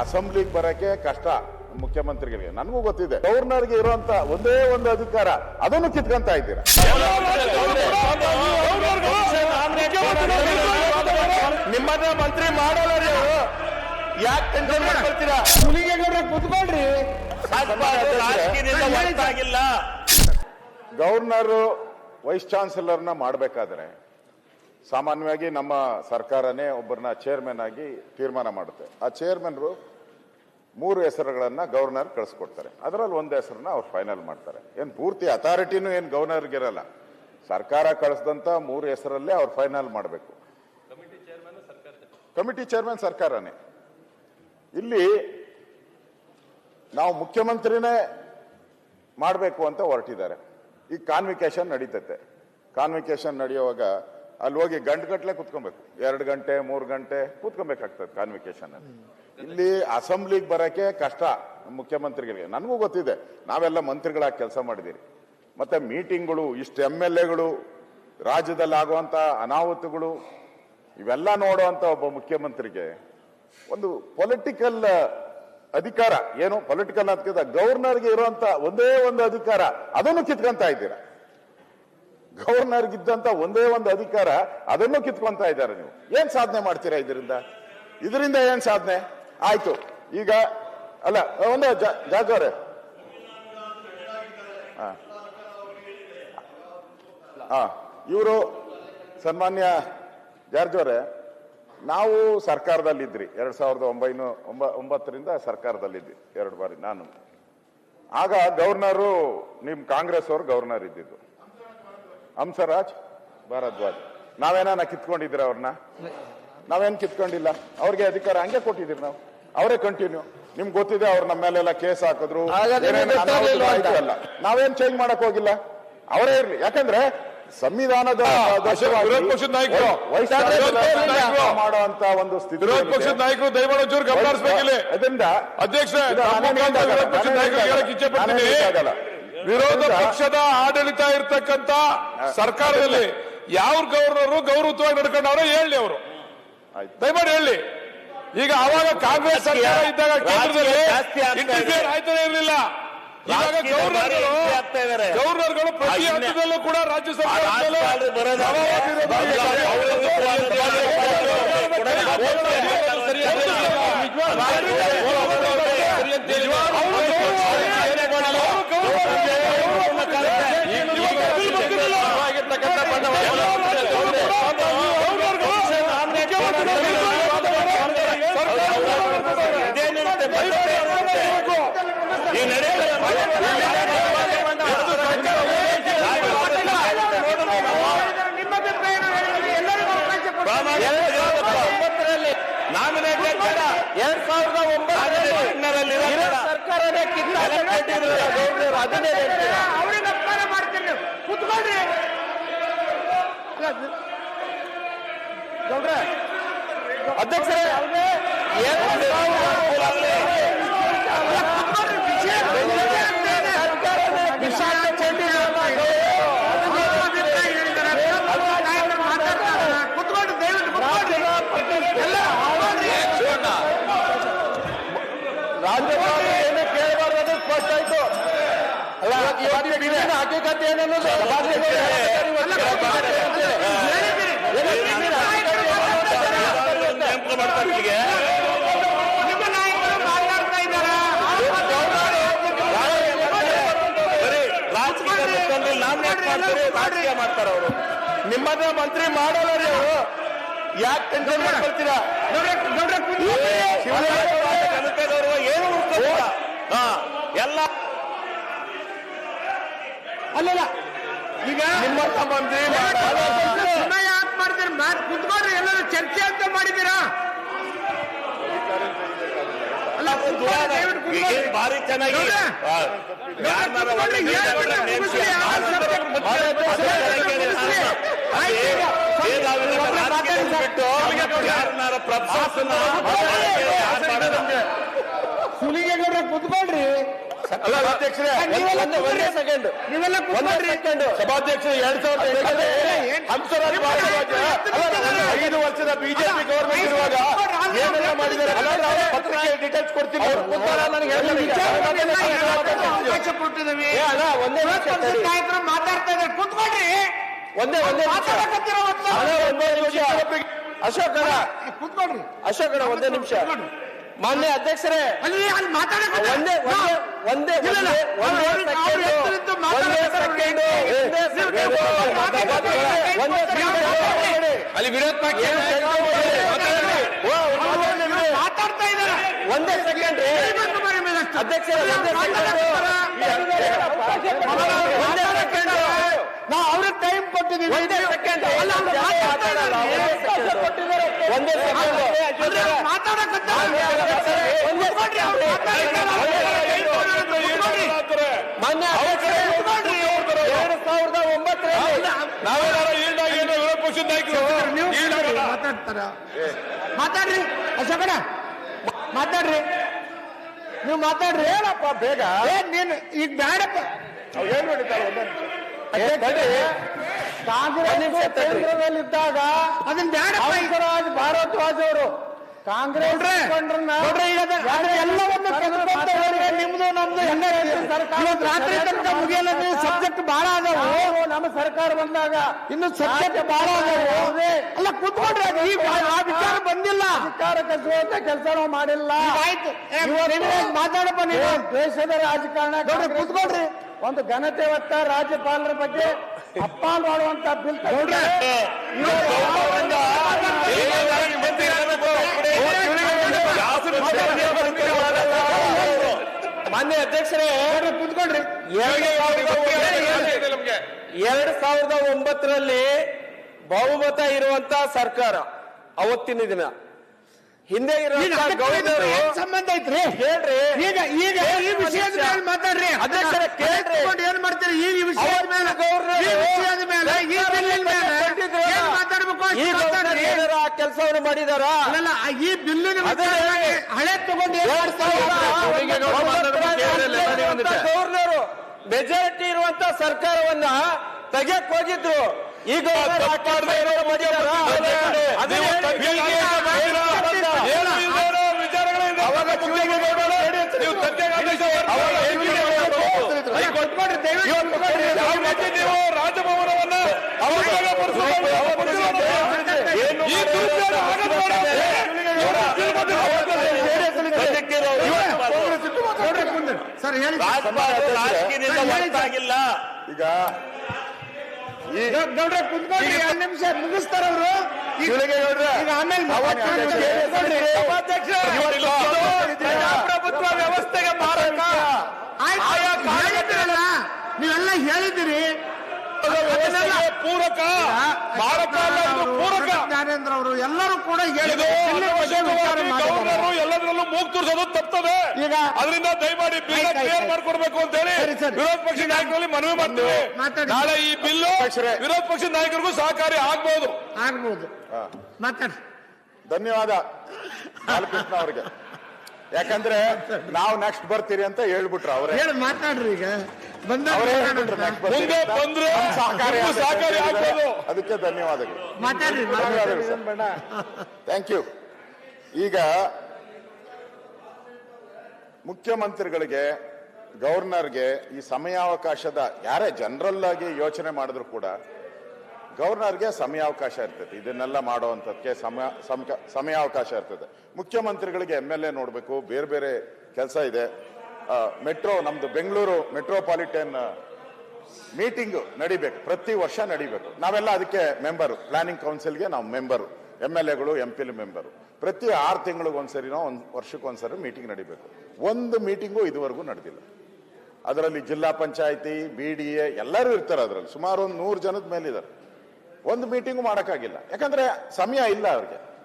ಅಸೆಂಬ್ಲಿಗೆ ಬರಕ್ಕೆ ಕಷ್ಟ ಮುಖ್ಯಮಂತ್ರಿಗಳಿಗೆ. ನನಗೂ ಗೊತ್ತಿದೆ. ಗವರ್ನರ್ಗೆ ಇರುವಂತ ಒಂದೇ ಒಂದು ಅಧಿಕಾರ ಅದನ್ನು ಕಿತ್ಕೊಂತ ಇದ್ದೀರಾ? ನಿಮ್ಮನ್ನ ಮಂತ್ರಿ ಮಾಡಲ್ಲ ಅವರು. ಯಾಕೆ ಟೆನ್ಷನ್ ಮಾಡ್ಕೊಳ್ತೀರಾ? ಹುಲಿಗೆಗೌಡ್ರ ಕುತ್ಕೊಳ್ರಿ. ಗವರ್ನರ್ ವೈಸ್ ಚಾನ್ಸಲರ್ನ ಮಾಡಬೇಕಾದ್ರೆ ಸಾಮಾನ್ಯವಾಗಿ ನಮ್ಮ ಸರ್ಕಾರನೇ ಒಬ್ಬರನ್ನ ಚೇರ್ಮನ್ ಆಗಿ ತೀರ್ಮಾನ ಮಾಡುತ್ತೆ. ಆ ಚೇರ್ಮನ್ರು ಮೂರು ಹೆಸರುಗಳನ್ನ ಗವರ್ನರ್ ಕಳಿಸ್ಕೊಡ್ತಾರೆ. ಅದರಲ್ಲಿ ಒಂದು ಹೆಸರನ್ನ ಅವ್ರು ಫೈನಲ್ ಮಾಡ್ತಾರೆ. ಏನು ಪೂರ್ತಿ ಅಥಾರಿಟಿನೂ ಏನು ಗವರ್ನರ್ಗಿರಲ್ಲ ಸರ್ಕಾರ ಕಳಿಸಿದಂತ ಮೂರು ಹೆಸರಲ್ಲೇ ಅವ್ರು ಫೈನಲ್ ಮಾಡಬೇಕು. ಕಮಿಟಿ ಚೇರ್ಮನ್ ಸರ್ಕಾರನೇ. ಇಲ್ಲಿ ನಾವು ಮುಖ್ಯಮಂತ್ರಿನೇ ಮಾಡಬೇಕು ಅಂತ ಹೊರಟಿದ್ದಾರೆ. ಈಗ ಕಾನ್ವಿಕೇಶನ್ ನಡೀತೈತೆ. ಕಾನ್ವಿಕೇಶನ್ ನಡೆಯುವಾಗ ಅಲ್ಲಿ ಹೋಗಿ ಗಂಟೆಗಟ್ಟಲೆ ಕುತ್ಕೊಬೇಕು. ಎರಡು ಗಂಟೆ, ಮೂರು ಗಂಟೆ ಕೂತ್ಕೊಬೇಕಾಗ್ತದೆ ಕಾನ್ವಿಕೇಶನ್ ಅಲ್ಲಿ ಇಲ್ಲಿ ಅಸೆಂಬ್ಲಿಗೆ ಬರಕ್ಕೆ ಕಷ್ಟ ಮುಖ್ಯಮಂತ್ರಿಗಳಿಗೆ. ನನಗೂ ಗೊತ್ತಿದೆ. ನಾವೆಲ್ಲ ಮಂತ್ರಿಗಳಾಗಿ ಕೆಲಸ ಮಾಡಿದ್ದೀರಿ. ಮತ್ತೆ ಮೀಟಿಂಗ್ಗಳು, ಇಷ್ಟು ಎಂ ಎಲ್ ಎಗಳು ರಾಜ್ಯದಲ್ಲಿ ಆಗುವಂಥ ಅನಾಹುತಗಳು, ಇವೆಲ್ಲ ನೋಡುವಂಥ ಒಬ್ಬ ಮುಖ್ಯಮಂತ್ರಿಗೆ ಒಂದು ಪೊಲಿಟಿಕಲ್ ಅಧಿಕಾರ, ಏನು ಪೊಲಿಟಿಕಲ್ ಅಂತ ಗವರ್ನರ್ಗೆ ಇರುವಂತ ಒಂದೇ ಒಂದು ಅಧಿಕಾರ, ಅದನ್ನು ಕಿತ್ಕೊಂತ ಇದ್ದೀರಾ? ಗವರ್ನರ್ಗಿದ್ದಂತ ಒಂದೇ ಒಂದು ಅಧಿಕಾರ ಅದನ್ನು ಕಿತ್ಕೊಂತ ಇದ್ದಾರೆ ನೀವು. ಏನ್ ಸಾಧನೆ ಮಾಡ್ತೀರಾ ಇದರಿಂದ? ಇದರಿಂದ ಏನ್ ಸಾಧನೆ? ಆಯ್ತು. ಈಗ, ಅಲ್ಲ, ಒಂದು ಜಾಜ್ ಅವರೇ ಹಾ. ಇವರು ಸನ್ಮಾನ್ಯ ಜಾರ್ಜ್ ನಾವು ಸರ್ಕಾರದಲ್ಲಿದ್ರಿ. ಎರಡ್ ಸಾವಿರದ ಒಂಬೈನೂ, ಒಂಬ, ಒಂಬತ್ತರಿಂದ ಸರ್ಕಾರದಲ್ಲಿದ್ವಿ, ಎರಡು ಬಾರಿ ನಾನು. ಆಗ ಗವರ್ನರು ನಿಮ್ಮ ಕಾಂಗ್ರೆಸ್ ಅವರು ಗವರ್ನರ್ ಇದ್ದಿದ್ದು. ಹಂಸರಾಜ್ ಭಾರದ್ವಾಜ್. ನಾವೇನ ಕಿತ್ಕೊಂಡಿದ್ದೀರ ಅವ್ರನ್ನ? ನಾವೇನ್ ಕಿತ್ಕೊಂಡಿಲ್ಲ? ಅವ್ರಿಗೆ ಅಧಿಕಾರ ಹಂಗೆ ಕೊಟ್ಟಿದ್ದೀರಿ ನಾವು. ಅವರೇ ಕಂಟಿನ್ಯೂ ನಿಮ್ಗೆ ಗೊತ್ತಿದೆ ಅವ್ರು ನಮ್ಮ ಮೇಲೆಲ್ಲ ಕೇಸ್ ಹಾಕಿದ್ರು. ನಾವೇನ್ ಚೇಂಜ್ ಮಾಡಕ್ ಹೋಗಿಲ್ಲ. ಅವರೇ ಇರ್ಲಿ. ಯಾಕಂದ್ರೆ ಸಂವಿಧಾನದ. ಮಾಡುವಂತ ಒಂದು ಸ್ಥಿತಿ ವಿರೋಧ ಪಕ್ಷದ ನಾಯಕರು ದಯಮಾಡಿ ಒಂಚೂರು ಗಮನ ಹರಿಸ್ಬೇಕಿಲ್ಲಿ. ಅದರಿಂದ ಅಧ್ಯಕ್ಷ ಇಚ್ಛೆ ಪಡ್ತೀನಿ. ವಿರೋಧ ಪಕ್ಷದ ಆಡಳಿತ ಇರ್ತಕ್ಕಂತ ಸರ್ಕಾರದಲ್ಲಿ ಯಾವ ಗವರ್ನರು ಗೌರವವಾಗಿ ನಡ್ಕೊಂಡವ್ರ ಹೇಳಿ ಅವರು. ದಯಮಾಡಿ ಹೇಳಿ ಈಗ ಅವಾಗ ಕಾಂಗ್ರೆಸ್ ಸರ್ಕಾರ ಇದ್ದಾಗ ಕೇಂದ್ರದಲ್ಲಿ ಇಂಟರ್ಫಿಯರ್ ಆಯ್ತಾನೆ ಇರಲಿಲ್ಲ. ಇವಾಗ ಗವರ್ನರ್ಗಳು ಪ್ರತಿ ಹಂತದಲ್ಲೂ ಕೂಡ ರಾಜ್ಯ ಸರ್ಕಾರದಲ್ಲೂ ರಾಜಕಾರಣಿ ಬರೋದಾದ್ರೆ ಯಾವಾಗ ವಿರೋಧ ಇದೇನಿರುತ್ತೆ ಭದ್ರತೆ ಇರುತ್ತೆ. ಈ ನಡೀತಾ ನಾಮಿನೇಟೆಡ್ ಬೇಡ ಎರಡ್ ಸಾವಿರದ ಒಂಬತ್ತರಲ್ಲಿ ಸರ್ಕಾರನೇ ಕಿತ್ತ ಅಪಮಾನ ಮಾಡ್ತೀನಿ. ಕುತ್ಕೊಳ್ರಿ. ಅಧ್ಯಕ್ಷರೇ. ರಾಜ್ಯಪಾಲ ಏನು ಕೇಳಬಾರ್ದು ಅದು ಸ್ಪಷ್ಟ ಆಯ್ತು ಅಲ್ಲ ಹಕ್ಕಿಕತೆ ಏನನ್ನೋದು ಇದ್ದಾರಾ? ರಾಜಕೀಯ ಮಾಡ್ತಾರೆ? ಅವರು. ನಿಮ್ಮನ್ನ ಮಂತ್ರಿ ಮಾಡಲ್ಲ ಅವರು. ಯಾಕೆ ಟೆನ್ಷನ್ ಮಾಡ್ಕೊಳ್ತೀರಾ ಜನತೆದವರು ಏನು ಹಾ ಎಲ್ಲ ಅಲ್ಲಲ್ಲ ಈಗ ನಿಮ್ಮಂತ ಮಂತ್ರಿ ಮಾಡ್ತಾರೆ? ಮಾಡ್ತೀರಿ ಮಾತು ಕುತ್ಕೊಂಡ್ರೆ ಎಲ್ಲರೂ ಚರ್ಚೆ ಅಂತ ಮಾಡಿದ್ದೀರಾ ಅಲ್ಲ ಕುತ್ಕೊಳ್ಳಿ, ದಯವಿಟ್ಟು ಕುತ್ಕೊಳ್ಳಿ. ಈಗೇನ್ ಭಾರಿ ಚೆನ್ನಾಗಿ ನೋಡ್ರೆ? ಆ, ಯಾರ್ನಾರ ಒಳ್ಳೆ ಲೀಡರ್ಗಳನ್ನ ನೇಮಿಸಿ ಆಯ್ತು ಈಗ. ಮೇಧಾವಿಗಳನ್ನ ರಾಜಕೀಯದಲ್ಲಿ ಬಿಟ್ಟು ಯಾರನ್ನಾರ ಪ್ರಪ್ಸಾಸನ್ನ ಯಾರ್ ಮಾಡೋದು? ಸುಲಿಗೆಗೌಡ್ರ ಕುತ್ಕೊಳ್ರಿ ಸಭಾಧ್ಯಕ್ಷರು ಎರಡ್ ಸಾವಿರದ ಹಂಸರಾಜ್ ಐದು ವರ್ಷದ ಬಿಜೆಪಿ ಗೌರ್ಮೆಂಟ್ ಇರುವಾಗ ಏನೆಲ್ಲ ಮಾಡಿದ್ದಾರೆ ಪತ್ರಿಕೆ ಡೀಟೇಲ್ಸ್ ಕೊಡ್ತೀನಿ ಅಲ್ಲ, ಒಂದೇ ಪಕ್ಷದ ಮಾತಾಡ್ತಾ ಇದ್ದಾರೆ. ಕೂತ್ಕೊಳ್ರಿ. ಒಂದೇ ಒಂದೇ ನಿಮಿಷ. ಮಾತಾಡಕತ್ತಿರೋ ಹೊತ್ತು. ಒಂದೇ ನಿಮಿಷ. ಅಶೋಕ್ ಅಣ್ಣ ಕೂತ್ಕೊಳ್ರಿ. ಅಶೋಕ್ ಅಣ್ಣ ಒಂದೇ ನಿಮಿಷ. ಮಾನ್ಯ ಅಧ್ಯಕ್ಷರೇ ಅಲ್ಲಿ ಅಲ್ಲಿ ಮಾತಾಡಕ್ಕೆ ಒಂದೇ ಒಂದೇ ಒಂದೇ ಅವ್ರು ಒಂದೇ ಅವ್ರು ಎತ್ತರಿದ್ದು ಸೆಕೆಂಡ್ ಒಂದೇ ಮಾತಾಡ್ತಾರೆ. ಸೆಕೆಂಡ್ ಒಂದೇ ಸೆಕೆಂಡ್ ಒಂದೇ ಸೆಕೆಂಡ್ ಅಲ್ಲಿ ವಿರೋಧ ಪಕ್ಷ ಮಾತಾಡ್ತಾ ಇದ್ದಾರೆ ಒಂದೇ ಸೆಕೆಂಡ್ ಸೆಕೆಂಡ್ ನಾವು ಅವ್ರಿಗೆ ಟೈಮ್ ಕೊಟ್ಟಿದ್ದೀವಿ ಒಂದೇ ಸೆಕೆಂಡ್. ಒಂದೇ ಸೆಕೆಂಡ್. ಮಾನ್ಯ ಅಧ್ಯಕ್ಷರೇ ಎರಡು ಸಾವಿರದ ಒಂಬತ್ತರಲ್ಲಿ ನಾವೇನಾರ ಈಲ್ಡಾಗಿ ಏನೋ ವಿರೋಧ ಪಕ್ಷದ ನಾಯಕರು. ನೀವು ಈಲ್ಡಾಗಲ್ಲ. ಮಾತಾಡ್ತಾರ? ಮಾತಾಡ್ರಿ ಅಶೋಕಣ್ಣ. ಮಾತಾಡ್ರಿ. ನೀವು ಮಾತಾಡ್ರಿ. ಹೇಳಪ್ಪ ಬೇಗ. ಏ ನೀನು ಈಗ ಬೇಡಪ್ಪ ಕಾಂಗ್ರೆಸ್ ಕೇಂದ್ರದಲ್ಲಿದ್ದಾಗ ಅದನ್ನ ಹಂಸರಾಜ್ ಭಾರದ್ವಾಜ್ ಅವರು ಕಾಂಗ್ರೆಸ್ ನಿಮ್ದು ರಾತ್ರಿ ತನಕ ಮುಗಿಯಲ್ಲ ಸಬ್ಜೆಕ್ಟ್ ಬಹಳ ಅದಾವು ನಮ್ಮ ಸರ್ಕಾರ ಬಂದಾಗ ಇನ್ನು ಸಬ್ಜೆಕ್ಟ್ ಬಹಳ ಅದಾವು ಅಲ್ಲ ಕುತ್ಕೊಂಡ್ರೆ ಆ ವಿಚಾರ ಬಂದಿಲ್ಲ ಅಧಿಕಾರ ಕಸುವಂತ ಕೆಲಸ ನಾವು ಮಾಡಿಲ್ಲ ಆಯ್ತು ಮಾತಾಡಪ್ಪ ನೀವು ದೇಶದ ರಾಜಕಾರಣ ಕೂತ್ಕೊಳ್ರಿ ಒಂದು ಘನತೆ ಒತ್ತ ರಾಜ್ಯಪಾಲರ ಬಗ್ಗೆ ಅಪ್ಪಾಲ್ ಮಾಡುವಂತ ಬಿಲ್ ಮಾನ್ಯ ಅಧ್ಯಕ್ಷರೇ ಕುತ್ಕೊಂಡ್ರಿ? ಎರಡ್ ಸಾವಿರದ ಒಂಬತ್ತರಲ್ಲಿ ಬಹುಮತ ಇರುವಂತ ಸರ್ಕಾರ ಅವತ್ತಿನ ದಿನ. ಹಿಂದೆ ಈಗ ಸಂಬಂಧ ಐತ್ರಿ? ಹೇಳ್ರಿ. ಈಗ ಈಗ ಈ ವಿಷಯದ ಮಾತಾಡ್ರಿ. ಅಧ್ಯಕ್ಷರೇ, ಕೇಳ್ರಿ. ಏನ್ ಮಾಡ್ತೀರಿ? ಈ ವಿಷಯದ ಮೇಲೆ ಗೌರ್ನರು ಈ ವಿಷಯದ ಮೇಲೆ ಈ ಬಿಲ್ಲಿನ ಮೇಲೆ ಕೊಟ್ಟಿದ್ರು. ಏನ್ ಮಾತಾಡ್ಬೇಕು ಈ ಅಷ್ಟು ಗೌರ್ನರ್ ಮಾತಾಡ್ರಿ ಏನಾರ ಆ ಕೆಲಸವನ್ನು ಮಾಡಿದಾರ? ಈ ಬಿಲ್ಲಿನ ವಿಚಾರವಾಗಿ ಹಳೆ ತಗೊಂಡು ಗವರ್ನರು ಮೆಜಾರಿಟಿ ಇರುವಂತ ಸರ್ಕಾರವನ್ನ ತೆಗೆಯಕ್ ಹೋಗಿದ್ರು. ಅವರು ಗವರ್ನರ್ ಆ ಕೆಲ್ಸ ಏನಾದ್ರು ಮಾಡಿದಾರಾ? ಅದನ್ನ ನೀವು ಹೇಳಿ. ತಜ್ಞರಿಗೆ ಮಾಡಿಲ್ಲ. ಏನು ಇಲ್ದೇನೋ ವಿಚಾರಗಳಿಂದ ಅವಾಗ ಮುಖ್ಯಮಂತ್ರಿ ಗೌಡರು, ನೀವು ತಜ್ಞರ ಆದೇಶ ಅವಾಗ ಹೊರಡಿಸಿ. ಅಲ್ಲ, ಕೊಟ್ಕೊಡ್ರಿ ದಯವಿಟ್ಟು ಕೊಟ್ಕೊಡ್ರಿ. ಯಾವ ರೀತಿ ನೀವು ರಾಜಭವನವನ್ನ ದುರುಪಯೋಗ ಪಡಿಸ್ಕೊಂಡು ಏನು ಈ ದುರುಪಯೋಗ ಆಗಲ್ಲ ನೋಡ್ರಿ ಕುಂದ್ರಿ. ಸರ್ ಹೇಳಿ ಹೊರತಾಗಿಲ್ಲ ಈಗ ಗೌಡ್ರೆ ನೋಡ್ರಿ ಕುಂತ್ಕೊಳ್ರಿ ಎರಡ್ ನಿಮಿಷ ಮುಗಿಸ್ತಾರ ಅವರು. ಈಗ ಆಮೇಲೆ ಪ್ರಜಾಪ್ರಭುತ್ವ ವ್ಯವಸ್ಥೆಗೆ ಮಾರಕ. ನೀವೆಲ್ಲ ಹೇಳಿದಿರಿ ವ್ಯವಸ್ಥೆಗೆ ಪೂರಕ. ಭಾರತ ಪೂರಕ. ಜ್ಞಾನೇಂದ್ರ ಅವರು ಎಲ್ಲರೂ ಕೂಡ ಹೇಳಿದ್ರು ಎಲ್ಲದರಲ್ಲೂ ಮೂಗ್ ತೋರಿಸೋದು ತಪ್ತದೆ. ಈಗ ಅದರಿಂದ ದಯಮಾಡಿ ಬಿಲ್ ಕ್ಲಿಯರ್ ಮಾಡ್ಕೊಡ್ಬೇಕು ಅಂತ ಹೇಳಿ. ವಿರೋಧ ಪಕ್ಷ ನಾಯಕರಲ್ಲಿ ಮನವಿ ಮಾಡ್ತೀವಿ. ನಾಳೆ ಈ ಬಿಲ್. ವಿರೋಧ ಪಕ್ಷದ ನಾಯಕರಿಗೂ ಸಹಕಾರಿ ಆಗ್ಬಹುದು ಆಗ್ಬಹುದು ಹಾ. ಮಾತಾಡಿ. ಧನ್ಯವಾದ ಬಾಲಕೃಷ್ಣ ಅವ್ರಿಗೆ. ಯಾಕಂದ್ರೆ ನಾವು ನೆಕ್ಸ್ಟ್ ಬರ್ತೀರಿ ಅಂತ ಹೇಳ್ಬಿಟ್ರು ಅವ್ರೆ. ಹೇಳಿ ಮಾತಾಡ್ರಿ ಈಗ. ಮುಂದೆ. ಬಂದ್ರೆ ಸಹಕಾರಿ ಸಹಕಾರಿ ಆಗ್ಬೋದು. ಅದಕ್ಕೆ ಧನ್ಯವಾದಗಳು. ಥ್ಯಾಂಕ್ ಯು ಈಗ ಮುಖ್ಯಮಂತ್ರಿಗಳಿಗೆ ಗವರ್ನರ್ಗೆ ಈ ಸಮಯಾವಕಾಶದ ಯಾರೇ ಜನರಲ್ ಆಗಿ ಯೋಚನೆ ಮಾಡಿದ್ರು ಕೂಡ ಗವರ್ನರ್ಗೆ ಸಮಯಾವಕಾಶ ಇರ್ತದೆ. ಇದನ್ನೆಲ್ಲ ಮಾಡುವಂಥದ್ದಕ್ಕೆ ಸಮಯ ಸಮಯಾವಕಾಶ ಇರ್ತದೆ. ಮುಖ್ಯಮಂತ್ರಿಗಳಿಗೆ ಎಂ ಎಲ್ ಎ ನೋಡಬೇಕು ಬೇರೆ ಬೇರೆ ಕೆಲಸ ಇದೆ. ಮೆಟ್ರೋ, ನಮ್ದು ಬೆಂಗಳೂರು ಮೆಟ್ರೋಪಾಲಿಟನ್ ಮೀಟಿಂಗ್ ನಡಿಬೇಕು. ಪ್ರತಿ ವರ್ಷ ನಡಿಬೇಕು. ನಾವೆಲ್ಲ ಅದಕ್ಕೆ ಮೆಂಬರು ಪ್ಲಾನಿಂಗ್ ಕೌನ್ಸಿಲ್ಗೆ ನಾವು ಮೆಂಬರು ಎಂ ಎಲ್ ಎಗಳು ಎಂ ಪಿ ಮೆಂಬರು ಪ್ರತಿ ಆರು ತಿಂಗಳಿಗೆ ನಾವು ಒಂದು ವರ್ಷಕ್ಕೆ ಒಂದ್ಸರಿ ಮೀಟಿಂಗ್ ನಡಿಬೇಕು. ಒಂದು ಮೀಟಿಂಗು ಇದುವರೆಗೂ ನಡೆದಿಲ್ಲ. ಅದರಲ್ಲಿ ಜಿಲ್ಲಾ ಪಂಚಾಯಿತಿ ಬಿ ಡಿ ಎ ಎಲ್ಲರೂ ಇರ್ತಾರೆ ಅದರಲ್ಲಿ. ಸುಮಾರು ಒಂದು ನೂರು ಜನದ ಮೇಲಿದ್ದಾರೆ. ಒಂದು ಮೀಟಿಂಗು ಮಾಡೋಕ್ಕಾಗಿಲ್ಲ. ಯಾಕಂದ್ರೆ ಸಮಯ ಇಲ್ಲ ಅವ್ರಿಗೆ.